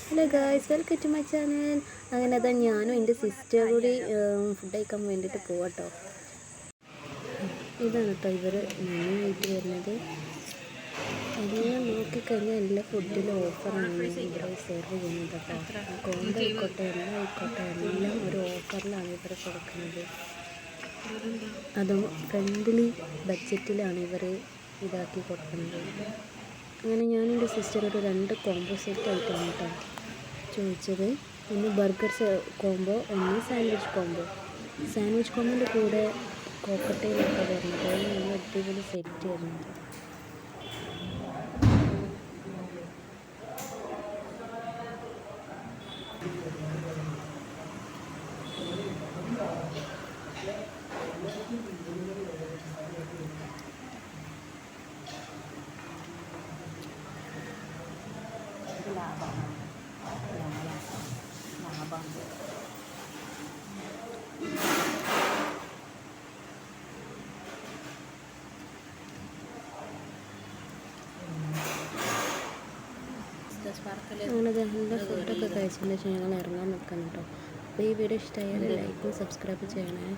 Hello guys welcome to my channel അങ്ങനെ അതാ ഞാനും എന്റെ സിസ്റ്റർ കൂടി ഫുഡ് കഴിക്കാൻ വേണ്ടിയിട്ട് പോവാട്ടോ. ഇതാണ് കേട്ടോ ഇവർ മെനുവായിട്ട് വരുന്നത്. എല്ലാം നോക്കിക്കഴിഞ്ഞാൽ എല്ലാ ഫുഡിലും ഓഫറാണ് ഇവർ സെർവ് ചെയ്യുന്നത് കേട്ടോ കോമ്പ് ആയിക്കോട്ടെ എല്ലാം ആയിക്കോട്ടെ എല്ലാം ഒരു ഓഫറിലാണ് ഇവർ കൊടുക്കുന്നത്. അതും ഫ്രണ്ട്ലി ബഡ്ജറ്റിലാണ് ഇവർ ഇതാക്കി കൊടുക്കുന്നത്. അങ്ങനെ ഞാൻ എന്റെ സിസ്റ്റർ ഒരു രണ്ട് കോംബോ സെറ്റ് ആയിട്ടാണ് കേട്ടോ ചോദിച്ചത്. ഒന്ന് ബർഗർ കോംബോ ഒന്ന് സാൻഡ്വിച്ച് കോംബോ. സാൻഡ്വിച്ച് കോംബോന്റെ കൂടെ കോക്കട്ടയിലൊക്കെ വരുന്നത് നല്ല അടിപൊളി സെറ്റ് വരുന്നത് അങ്ങനെ നല്ല ഫുഡൊക്കെ കഴിച്ചതിന് ശേഷം ഞങ്ങൾ ഇറങ്ങാൻ നിൽക്കണം കേട്ടോ. അപ്പോൾ ഈ വീഡിയോ ഇഷ്ടമായാൽ ലൈക്കും സബ്സ്ക്രൈബ് ചെയ്യണേ.